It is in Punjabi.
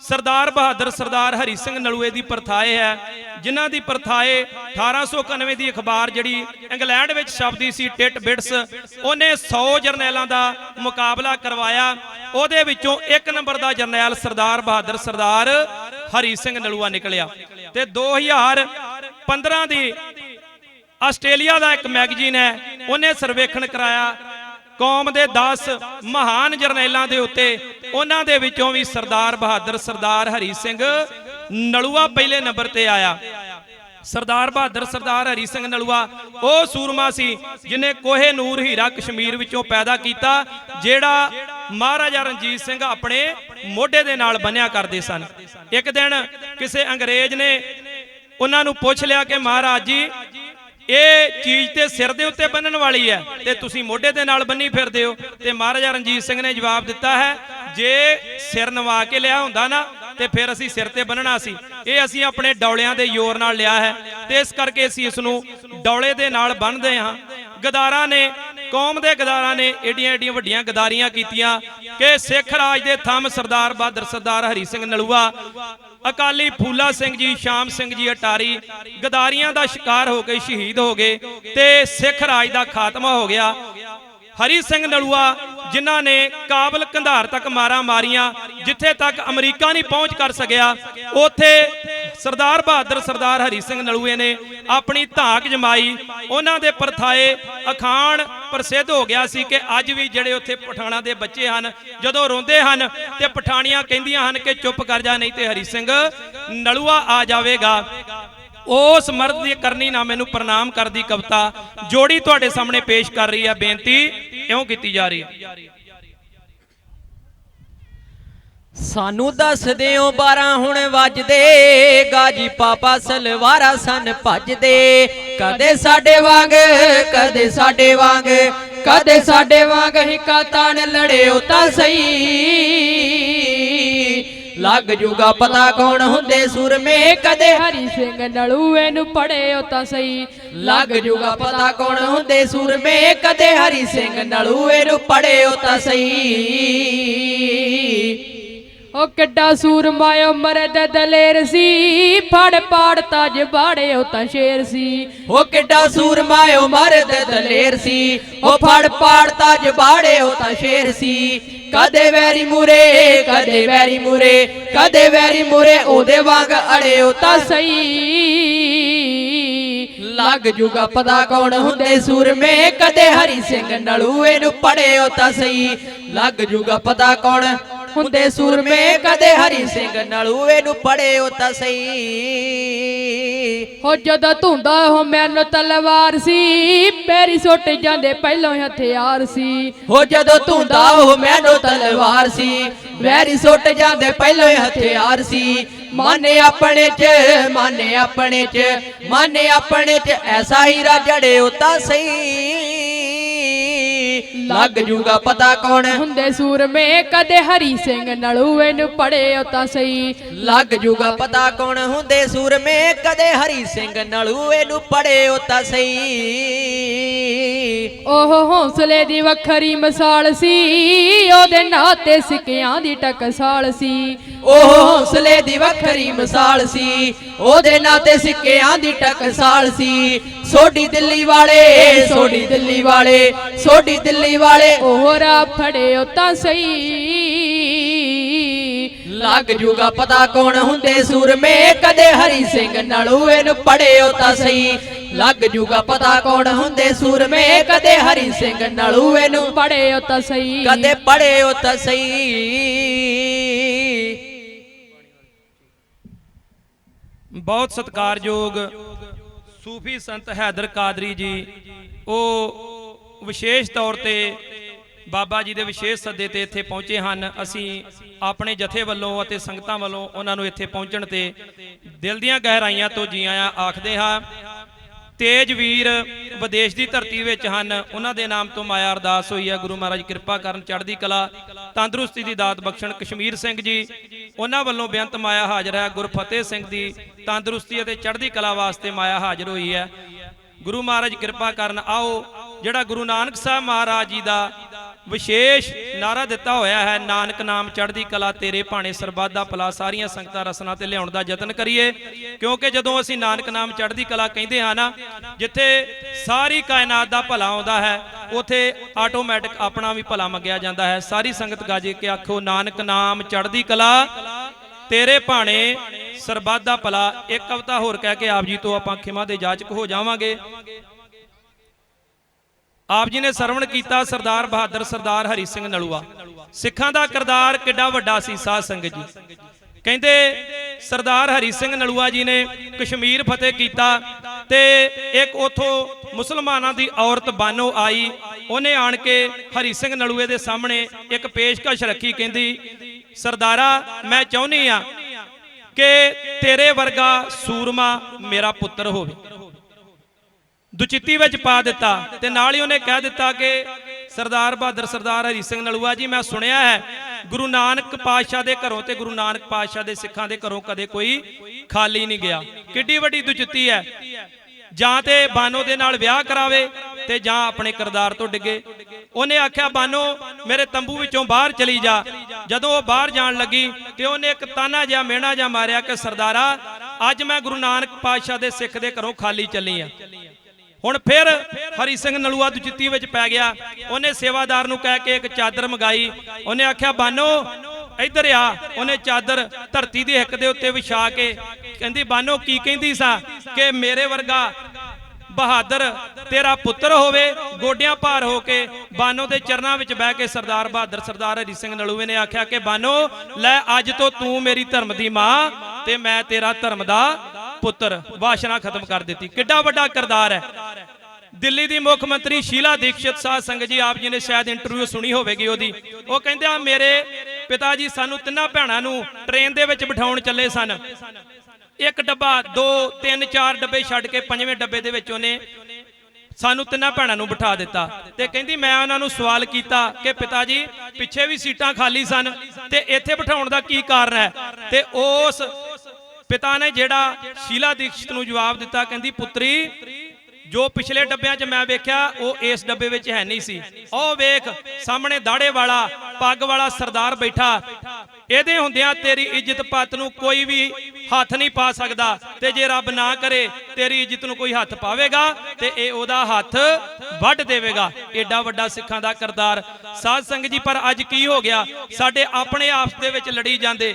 ਸਰਦਾਰ ਬਹਾਦਰ ਸਰਦਾਰ ਹਰੀ ਸਿੰਘ ਨਲੂਏ ਦੀ ਪ੍ਰਥਾਏ ਹੈ, ਜਿਨ੍ਹਾਂ ਦੀ ਪ੍ਰਥਾਏ 1891 ਦੀ ਅਖਬਾਰ ਜਿਹੜੀ ਇੰਗਲੈਂਡ ਵਿੱਚ ਛਪਦੀ ਸੀ ਟਿਟ ਬਿਟਸ, ਉਹਨੇ 100 ਜਰਨੈਲਾਂ ਦਾ ਮੁਕਾਬਲਾ ਕਰਵਾਇਆ। ਉਹਦੇ ਵਿੱਚੋਂ ਇੱਕ ਨੰਬਰ ਦਾ ਜਰਨੈਲ ਸਰਦਾਰ ਬਹਾਦਰ ਸਰਦਾਰ ਹਰੀ ਸਿੰਘ ਨਲੂਆ ਨਿਕਲਿਆ। ਤੇ 2015 ਦੀ ਆਸਟ੍ਰੇਲੀਆ ਦਾ ਇੱਕ ਮੈਗਜ਼ੀਨ ਹੈ, ਉਹਨੇ ਸਰਵੇਖਣ ਕਰਾਇਆ। ਕੌਮ ਦੇ 10 ਮਹਾਨ ਜਰਨੈਲਾਂ ਦੇ ਉੱਤੇ ਉਹਨਾਂ ਦੇ ਵਿੱਚੋਂ ਵੀ ਸਰਦਾਰ ਬਹਾਦਰ ਸਰਦਾਰ ਹਰੀ ਸਿੰਘ ਨਲੂਆ ਪਹਿਲੇ ਨੰਬਰ ਤੇ ਆਇਆ। ਸਰਦਾਰ ਬਹਾਦਰ ਸਰਦਾਰ ਹਰੀ ਸਿੰਘ ਨਲੂਆ, ਉਹ ਸੂਰਮਾ ਸੀ ਜਿਨੇ ਕੋਹੇ ਨੂਰ ਹੀਰਾ ਕਸ਼ਮੀਰ ਵਿੱਚੋਂ ਪੈਦਾ ਕੀਤਾ, ਜਿਹੜਾ ਮਹਾਰਾਜਾ ਰਣਜੀਤ ਸਿੰਘ ਆਪਣੇ ਮੋਢੇ ਦੇ ਨਾਲ ਬੰਨਿਆ ਕਰਦੇ ਸਨ। ਇੱਕ ਦਿਨ ਕਿਸੇ ਅੰਗਰੇਜ਼ ਨੇ ਉਹਨਾਂ ਨੂੰ ਪੁੱਛ ਲਿਆ ਕਿ ਮਹਾਰਾਜ ਜੀ, ਇਹ ਚੀਜ਼ ਤੇ ਸਿਰ ਦੇ ਉੱਤੇ ਬੰਨਣ ਵਾਲੀ ਹੈ ਤੇ ਤੁਸੀਂ ਮੋਢੇ ਦੇ ਨਾਲ ਬੰਨੀ ਫਿਰਦੇ ਹੋ ਤੇ ਮਹਾਰਾਜਾ ਰਣਜੀਤ ਸਿੰਘ ਨੇ ਜਵਾਬ ਦਿੱਤਾ ਹੈ ਜੇ ਸਿਰ ਨਵਾ ਕੇ ਲਿਆ ਹੁੰਦਾ ਨਾ, ਤੇ ਫਿਰ ਅਸੀਂ ਸਿਰ ਤੇ ਬੰਨਣਾ ਸੀ। ਇਹ ਅਸੀਂ ਆਪਣੇ ਡੌਲਿਆਂ ਦੇ ਜ਼ੋਰ ਨਾਲ ਲਿਆ ਹੈ, ਤੇ ਇਸ ਕਰਕੇ ਅਸੀਂ ਇਸ ਨੂੰ ਡੌਲੇ ਦੇ ਨਾਲ ਬੰਨਦੇ ਹਾਂ। ਗਦਾਰਾਂ ਨੇ, ਕੌਮ ਦੇ ਗਦਾਰਾਂ ਨੇ ਏਡੀਆਂ ਏਡੀਆਂ ਵੱਡੀਆਂ ਗਦਾਰੀਆਂ ਕੀਤੀਆਂ ਕਿ ਸਿੱਖ ਰਾਜ ਦੇ ਥੰਮ ਸਰਦਾਰ ਬਹਾਦਰ ਸਰਦਾਰ ਹਰੀ ਸਿੰਘ ਨਲੂਆ, ਅਕਾਲੀ ਫੂਲਾ ਸਿੰਘ ਜੀ, ਸ਼ਾਮ ਸਿੰਘ ਜੀ ਅਟਾਰੀ ਗਦਾਰੀਆਂ ਦਾ ਸ਼ਿਕਾਰ ਹੋ ਕੇ ਸ਼ਹੀਦ ਹੋ ਗਏ ਤੇ ਸਿੱਖ ਰਾਜ ਦਾ ਖਾਤਮਾ ਹੋ ਗਿਆ। ਹਰੀ ਸਿੰਘ ਨਲੂਆ ਜਿਨ੍ਹਾਂ ਨੇ ਕਾਬਲ ਕੰਧਾਰ ਤੱਕ ਮਾਰਾਂ ਮਾਰੀਆਂ, ਜਿੱਥੇ ਤੱਕ ਅਮਰੀਕਾ ਨਹੀਂ ਪਹੁੰਚ ਕਰ ਸਕਿਆ, ਉੱਥੇ ਸਰਦਾਰ ਬਹਾਦਰ ਸਰਦਾਰ ਹਰੀ ਸਿੰਘ ਨਲੂਏ ਨੇ ਆਪਣੀ ਧਾਕ ਜਮਾਈ। ਉਹਨਾਂ ਦੇ ਪਰਥਾਏ ਅਖਾਣ ਪ੍ਰਸਿੱਧ ਹੋ ਗਿਆ ਸੀ ਕਿ ਅੱਜ ਵੀ ਜਿਹੜੇ ਉੱਥੇ ਪਠਾਣਾ ਦੇ ਬੱਚੇ ਹਨ, ਜਦੋਂ ਰੋਂਦੇ ਹਨ ਤੇ ਪਠਾਣੀਆਂ ਕਹਿੰਦੀਆਂ ਹਨ ਕਿ ਚੁੱਪ ਕਰ ਜਾ, ਨਹੀਂ ਤੇ ਹਰੀ ਸਿੰਘ ਨਲੂਆ ਆ ਜਾਵੇਗਾ। ਉਸ ਮਰਦ ਦੀ ਕਰਨੀ ਨਾ ਮੈਨੂੰ ਪ੍ਰਣਾਮ ਕਰਦੀ ਕਵਿਤਾ। ਜੋੜੀ ਤੁਹਾਡੇ ਸਾਹਮਣੇ ਪੇਸ਼ ਕਰ ਰਹੀ ਹੈ ਬੇਨਤੀ। ਇਉਂ ਕੀਤੀ ਜਾ ਰਹੀ? ਹੈ ਸਾਨੂੰ ਦੱਸ ਦਿਓ 12 ਹੁਣ ਵੱਜਦੇ, ਗਾਜੀ ਪਾਪਾ ਸਲਵਾਰਾ ਸਨ ਭੱਜਦੇ। ਕਦੇ ਸਾਡੇ ਵਾਂਗ, ਕਦੇ ਸਾਡੇ ਵਾਂਗ, ਕਦੇ ਸਾਡੇ ਵਾਂਗ ਹਿੱਕਾ ਤਾਣ ਲੜਿਓ ਤਾਂ ਸਹੀ। ਲੱਗ ਜੂਗਾ ਪਤਾ ਕੌਣ ਹੁੰਦੇ ਸੁਰਮੇ ਕਦੇ? ਹਰੀ ਸਿੰਘ ਨਲੂਏ ਨੂੰ ਪੜਿਓ ਤਾਂ ਸਹੀ। ਲੱਗ ਜੂਗਾ ਪਤਾ ਕੌਣ ਹੁੰਦੇ ਸੂਰਮੇ ਕਦੇ? ਹਰੀ ਸਿੰਘ ਨਲੂਏ ਨੂੰ ਪੜਿਓ ਤਾਂ ਸਹੀ। ਉਹ ਕਿੱਡਾ ਸੂਰਮਾਇਓ ਮਰਦ ਦਲੇਰ ਸੀ। ਫੜ ਪਾੜ ਤਜ ਉਹ ਤਾਂ ਸ਼ੇਰ ਸੀ। ਉਹ ਕਿੱਡਾ ਸੂਰਮਾਇਓ ਮਰਦ ਦਲੇਰ ਸੀ। ਉਹ ਫੜ ਪਾੜ ਪਾੜਤਾ ਬਾੜੇ, ਉਹ ਤਾਂ ਸ਼ੇਰ ਸੀ। ਕਦੇ ਵੈਰੀ ਮੂਰੇ, ਕਦੇ ਵੈਰੀ ਮੂਰੇ, ਕਦੇ ਵੈਰੀ ਮੂਰੇ, ਉਹਦੇ ਵਾਂਗ ਅੜਿਓ ਤਾਂ ਸਹੀ। ਲੱਗ ਜੂਗਾ ਪਤਾ ਕੌਣ ਹੁੰਦੇ ਸੂਰਮੇ, ਕਦੇ ਹਰੀ ਸਿੰਘ ਨਲੂਏ ਨੂੰ ਪੜਿਓ ਤਾਂ ਸਹੀ। ਲੱਗ ਜੂਗਾ ਪਤਾ ਕੌਣ ਹੁੰਦੇ ਸੂਰਮੇ ਕਦੇ ਹਰੀ ਸਿੰਘ ਨਲੂਏ ਨੂੰ ਪੜਿਓ ਤਾਂ ਸਹੀ। ਹੋ ਜਦੋਂ ਧੁੰਦਾ ਹੋ ਮੈਨੂੰ ਤਲਵਾਰ ਸੀ ਮੇਰੀ ਸੁੱਟ ਜਾਂਦੇ ਪਹਿਲੋਂ ਹੀ ਹਥਿਆਰ ਸੀ। ਹੋ ਜਦੋਂ ਧੁੰਦਾ ਉਹ ਮੈਨੂੰ ਤਲਵਾਰ ਸੀ ਵੈਰੀ ਸੁੱਟ ਜਾਂਦੇ ਪਹਿਲੋਂ ਹੀ ਹਥਿਆਰ ਸੀ। ਮਾਨੇ ਆਪਣੇ ਚ ਮਾਨੇ ਆਪਣੇ ਚ ਮਾਨੇ ਆਪਣੇ ਚ ਐਸਾ ਹੀਰਾ ਜੜਿਓ ਤਾਂ ਸਹੀ। ਲੱਗ ਜੂਗਾ ਪਤਾ ਕੌਣ ਹੁੰਦੇ ਸੂਰਮੇ ਕਦੇ ਹਰੀ ਸਿੰਘ ਨਲੂਏ ਨੂੰ ਪੜਿਓ ਤਾਂ ਸਹੀ। ਲੱਗ ਜੂਗਾ ਪਤਾ ਕੌਣ ਹੁੰਦੇ ਸੂਰਮੇ ਕਦੇ ਹਰੀ ਸਿੰਘ ਨਲੂਏ ਨੂੰ ਪੜਿਓ ਤਾਂ ਸਹੀ। ਉਹ ਹੌਸਲੇ ਦੀ ਵੱਖਰੀ ਮਿਸਾਲ ਸੀ। ਉਹਦੇ ਨਾਂ ਤੇ ਸਿੱਕਿਆਂ ਦੀ ਟਕਸਾਲ ਸੀ। ਉਹ ਹੌਸਲੇ ਦੀ ਵੱਖਰੀ ਮਿਸਾਲ ਸੀ। ਉਹਦੇ ਨਾਂ ਤੇ ਸਿੱਕਿਆਂ ਦੀ ਟਕਸਾਲ ਸੀ। ਸੋਡੀ ਦਿੱਲੀ ਵਾਲੇ ਸੋਡੀ ਦਿੱਲੀ ਵਾਲੇ ਸੋਡੀ ਦਿੱਲੀ ਵਾਲੇ। ਉਹ ਰਾ ਫੜਿਓ ਤਾਂ ਸਹੀ। ਲੱਗ ਜੂਗਾ ਪਤਾ ਕੌਣ ਹੁੰਦੇ ਸੂਰਮੇ। ਕਦੇ ਹਰੀ ਸਿੰਘ ਨਲੂਏ ਨੂੰ ਪੜਿਓ ਤਾਂ ਸਹੀ। ਲੱਗ ਜੂਗਾ ਪਤਾ ਕੌਣ ਹੁੰਦੇ ਸੂਰਮੇ ਕਦੇ ਹਰੀ ਸਿੰਘ ਨਲੂਏ ਨੂੰ। ਪੜਿਓ ਤਾਂ ਸਹੀ। ਕਦੇ ਪੜਿਓ ਤਾਂ ਸਹੀ। ਬਹੁਤ ਸਤਿਕਾਰਯੋਗ ਸੂਫੀ ਸੰਤ ਹੈਦਰ ਕਾਦਰੀ ਜੀ ਉਹ ਵਿਸ਼ੇਸ਼ ਤੌਰ ਤੇ ਬਾਬਾ ਜੀ ਦੇ ਵਿਸ਼ੇਸ਼ ਸੱਦੇ ਤੇ ਇੱਥੇ ਪਹੁੰਚੇ ਹਨ। ਅਸੀਂ ਆਪਣੇ ਜਥੇ ਵੱਲੋਂ ਅਤੇ ਸੰਗਤਾਂ ਵੱਲੋਂ ਉਹਨਾਂ ਨੂੰ ਇੱਥੇ ਪਹੁੰਚਣ ਤੇ ਦਿਲ ਦੀਆਂ ਗਹਿਰਾਈਆਂ ਤੋਂ ਜੀ ਆਇਆਂ ਆਖਦੇ ਹਾਂ। ਤੇਜ ਵੀਰ ਵਿਦੇਸ਼ ਦੀ ਧਰਤੀ ਵਿੱਚ ਹਨ। ਉਹਨਾਂ ਦੇ ਨਾਮ ਤੋਂ ਮਾਇਆ ਅਰਦਾਸ ਹੋਈ ਹੈ। ਗੁਰੂ ਮਹਾਰਾਜ ਕਿਰਪਾ ਕਰਨ ਚੜ੍ਹਦੀ ਕਲਾ, ਤੰਦਰੁਸਤੀ ਦੀ ਦਾਤ ਬਖਸ਼ਣ ਕਸ਼ਮੀਰ ਸਿੰਘ ਜੀ, ਉਹਨਾਂ ਵੱਲੋਂ ਬੇਅੰਤ ਮਾਇਆ ਹਾਜ਼ਰ ਹੈ। ਗੁਰਫਤਿਹ ਸਿੰਘ ਦੀ ਤੰਦਰੁਸਤੀ ਅਤੇ ਚੜ੍ਹਦੀ ਕਲਾ ਵਾਸਤੇ ਮਾਇਆ ਹਾਜ਼ਰ ਹੋਈ ਹੈ। ਗੁਰੂ ਮਹਾਰਾਜ ਕਿਰਪਾ ਕਰਨ ਆਓ। ਜਿਹੜਾ ਗੁਰੂ ਨਾਨਕ ਸਾਹਿਬ ਮਹਾਰਾਜ ਜੀ ਦਾ ਵਿਸ਼ੇਸ਼ ਨਾਰਾ ਦਿੱਤਾ ਹੋਇਆ ਹੈ, ਨਾਨਕ ਨਾਮ ਚੜ੍ਹਦੀ ਕਲਾ ਤੇਰੇ ਭਾਣੇ ਸਰਬੱਤ ਦਾ ਭਲਾ, ਸਾਰੀਆਂ ਸੰਗਤਾਂ ਰਸਨਾ ਤੇ ਲਿਆਉਣ ਦਾ ਯਤਨ ਕਰੀਏ। ਕਿਉਂਕਿ ਜਦੋਂ ਅਸੀਂ ਨਾਨਕ ਨਾਮ ਚੜ੍ਹਦੀ ਕਲਾ ਕਹਿੰਦੇ ਹਾਂ ਨਾ, ਜਿੱਥੇ ਸਾਰੀ ਕਾਇਨਾਤ ਦਾ ਭਲਾ ਆਉਂਦਾ ਹੈ, ਉਥੇ ਆਟੋਮੈਟਿਕ ਆਪਣਾ ਵੀ ਭਲਾ ਮੰਗਿਆ ਜਾਂਦਾ ਹੈ। ਸਾਰੀ ਸੰਗਤ ਗਾਜੇ ਕੇ ਆਖੋ, ਨਾਨਕ ਨਾਮ ਚੜ੍ਹਦੀ ਕਲਾ, ਤੇਰੇ ਭਾਣੇ ਸਰਬੱਤ ਦਾ ਭਲਾ। ਇੱਕ ਕਵਿਤਾ ਹੋਰ ਕਹਿ ਕੇ ਆਪ ਜੀ ਤੋਂ ਆਪਾਂ ਖਿਮਾ ਦੇ ਜਾਚਕ ਹੋ ਜਾਵਾਂਗੇ। ਆਪ ਜੀ ਨੇ ਸਰਵਣ ਕੀਤਾ ਸਰਦਾਰ ਬਹਾਦਰ ਸਰਦਾਰ ਹਰੀ ਸਿੰਘ ਨਲੂਆ। ਸਿੱਖਾਂ ਦਾ ਕਿਰਦਾਰ ਕਿੱਡਾ ਵੱਡਾ ਸੀ ਸਾਧ ਸੰਗਤ ਜੀ। ਕਹਿੰਦੇ ਸਰਦਾਰ ਹਰੀ ਸਿੰਘ ਨਲੂਆ ਜੀ ਨੇ ਕਸ਼ਮੀਰ ਫਤਿਹ ਕੀਤਾ ਤੇ ਇੱਕ ਉਥੋਂ ਮੁਸਲਮਾਨਾਂ ਦੀ ਔਰਤ ਬਾਨੋ ਆਈ, ਉਹਨੇ ਆਣ ਕੇ ਹਰੀ ਸਿੰਘ ਨਲੂਏ ਦੇ ਸਾਹਮਣੇ ਇੱਕ ਪੇਸ਼ਕਸ਼ ਰੱਖੀ, ਕਹਿੰਦੀ, ਸਰਦਾਰਾ, ਮੈਂ ਚਾਹੁੰਨੀ ਆ ਕਿ ਤੇਰੇ ਵਰਗਾ ਸੂਰਮਾ ਮੇਰਾ ਪੁੱਤਰ ਹੋਵੇ। ਦੁਚਿੱਤੀ ਵਿੱਚ ਪਾ ਦਿੱਤਾ ਤੇ ਨਾਲ ਹੀ ਉਹਨੇ ਕਹਿ ਦਿੱਤਾ ਕਿ ਸਰਦਾਰ ਬਹਾਦਰ ਸਰਦਾਰ ਹਰੀ ਸਿੰਘ ਨਲੂਆ ਜੀ, ਮੈਂ ਸੁਣਿਆ ਹੈ, ਗੁਰੂ ਨਾਨਕ ਪਾਤਸ਼ਾਹ ਦੇ ਘਰੋਂ ਤੇ ਗੁਰੂ ਨਾਨਕ ਪਾਤਸ਼ਾਹ ਦੇ ਸਿੱਖਾਂ ਦੇ ਘਰੋਂ ਕਦੇ ਕੋਈ ਖਾਲੀ ਨਹੀਂ ਗਿਆ। ਕਿੱਡੀ ਵੱਡੀ ਦੁਚਿੱਤੀ ਹੈ। ਜਾਂ ਤੇ ਬਾਨੋ ਦੇ ਨਾਲ ਵਿਆਹ ਕਰਾਵੇ ਤੇ ਜਾਂ ਆਪਣੇ ਕਰਦਾਰ ਤੋਂ ਡਿੱਗੇ। ਉਹਨੇ ਆਖਿਆ, ਬਾਨੋ, ਮੇਰੇ ਤੰਬੂ ਵਿੱਚੋਂ ਬਾਹਰ ਚਲੀ ਜਾ। ਜਦੋਂ ਉਹ ਬਾਹਰ ਜਾਣ ਲੱਗੀ ਤੇ ਉਹਨੇ ਇੱਕ ਤਾਨਾ ਜਿਹਾ, ਮਿਹਣਾ ਜਿਹਾ ਮਾਰਿਆ ਕਿ ਸਰਦਾਰਾ, ਅੱਜ ਮੈਂ ਗੁਰੂ ਨਾਨਕ ਪਾਤਸ਼ਾਹ ਦੇ ਸਿੱਖ ਦੇ ਘਰੋਂ ਖਾਲੀ ਚੱਲੀ ਆ। ਹੁਣ ਫਿਰ ਹਰੀ ਸਿੰਘ ਨਲੂਆ ਦੁਚਿੱਤੀ ਵਿੱਚ ਪੈ ਗਿਆ। ਉਹਨੇ ਸੇਵਾਦਾਰ ਨੂੰ ਕਹਿ ਕੇ ਇੱਕ ਚਾਦਰ ਮੰਗਾਈ। ਉਹਨੇ ਆਖਿਆ, ਬਾਨੋ, ਇੱਧਰ ਆ। ਉਹਨੇ ਚਾਦਰ ਧਰਤੀ ਦੀ ਹਿੱਕ ਦੇ ਉੱਤੇ ਵਿਛਾ ਕੇ ਕਹਿੰਦੀ, ਬਾਨੋ, ਕੀ ਕਹਿੰਦੀ ਸਾ ਕਿ ਮੇਰੇ ਵਰਗਾ ਬਹਾਦਰ ਤੇਰਾ ਪੁੱਤਰ ਹੋਵੇ, ਗੋਡਿਆਂ ਭਾਰ ਹੋ ਕੇ ਬਾਨੋ ਦੇ ਚਰਨਾਂ ਵਿੱਚ ਬਹਿ ਕੇ ਸਰਦਾਰ ਬਹਾਦਰ, ਸਰਦਾਰ ਹਰੀ ਸਿੰਘ ਨਲੂਏ ਨੇ ਆਖਿਆ ਕਿ, ਬਾਨੋ, ਲੈ ਅੱਜ ਤੋਂ ਤੂੰ ਮੇਰੀ ਧਰਮ ਦੀ ਮਾਂ ਤੇ ਮੈਂ ਤੇਰਾ ਧਰਮ ਦਾ ਪੁੱਤਰ। ਵਾਸ਼ਨਾ ਖਤਮ ਕਰ ਦਿੱਤੀ। ਕਿੱਡਾ ਵੱਡਾ ਕਿਰਦਾਰ ਹੈ। ਦਿੱਲੀ ਦੀ ਮੁੱਖ ਮੰਤਰੀ ਸ਼ੀਲਾ ਦੀਕਸ਼ਿਤ ਸਾਧ ਸੰਗਤ ਜੀ, ਆਪ ਜੀ ਨੇ ਸ਼ਾਇਦ ਇੰਟਰਵਿਊ ਸੁਣੀ ਹੋਵੇਗੀ ਉਹਦੀ। ਉਹ ਕਹਿੰਦੇ ਆ, ਮੇਰੇ ਪਿਤਾ ਜੀ ਸਾਨੂੰ ਤਿੰਨਾਂ ਭੈਣਾਂ ਨੂੰ ਟ੍ਰੇਨ ਦੇ ਵਿੱਚ ਬਿਠਾਉਣ ਚੱਲੇ ਸਨ। ਇੱਕ ਡੱਬਾ, ਦੋ, ਤਿੰਨ, ਚਾਰ ਡੱਬੇ ਛੱਡ ਕੇ ਪੰਜਵੇਂ ਡੱਬੇ ਦੇ ਵਿੱਚ ਉਹਨੇ ਸਾਨੂੰ ਤਿੰਨਾਂ ਭੈਣਾਂ ਨੂੰ ਬਿਠਾ ਦਿੱਤਾ। ਤੇ ਕਹਿੰਦੀ, ਮੈਂ ਉਹਨਾਂ ਨੂੰ ਸਵਾਲ ਕੀਤਾ ਕਿ ਪਿਤਾ ਜੀ, ਪਿੱਛੇ ਵੀ ਸੀਟਾਂ ਖਾਲੀ ਸਨ ਤੇ ਇੱਥੇ ਬਿਠਾਉਣ ਦਾ ਕੀ ਕਾਰਨ ਹੈ? ਤੇ ਉਸ ਪਿਤਾ ਨੇ ਜਿਹੜਾ ਸ਼ੀਲਾ ਦੀਕਸ਼ਿਤ ਨੂੰ ਜਵਾਬ ਦਿੱਤਾ, ਕਹਿੰਦੀ, ਪੁੱਤਰੀ ਜੋ ਪਿਛਲੇ ਡੱਬਿਆਂ 'ਚ ਮੈਂ ਵੇਖਿਆ, ਉਹ ਇਸ ਡੱਬੇ ਵਿੱਚ ਹੈ ਨਹੀਂ ਸੀ। ਉਹ ਵੇਖ, ਸਾਹਮਣੇ ਦਾੜੇ ਵਾਲਾ, ਪੱਗ ਵਾਲਾ ਸਰਦਾਰ ਬੈਠਾ। ਇਹਦੇ ਹੁੰਦਿਆਂ ਤੇਰੀ ਇੱਜ਼ਤ ਪੱਤ ਨੂੰ ਕੋਈ ਵੀ ਹੱਥ ਨਹੀਂ ਪਾ ਸਕਦਾ ਤੇ ਜੇ ਰੱਬ ਨਾ ਕਰੇ, ਤੇਰੀ ਇੱਜ਼ਤ ਨੂੰ ਕੋਈ ਹੱਥ ਪਾਵੇਗਾ ਤੇ ਇਹ ਉਹਦਾ ਹੱਥ ਵੱਢ ਦੇਵੇਗਾ। ਏਡਾ ਵੱਡਾ ਸਿੱਖਾਂ ਦਾ ਕਰਤਾਰ ਸਾਧ ਸੰਗਤ ਜੀ, ਪਰ ਅੱਜ ਕੀ ਹੋ ਗਿਆ? ਸਾਡੇ ਆਪਣੇ ਆਪਸ ਦੇ ਵਿੱਚ ਲੜੀ ਜਾਂਦੇ।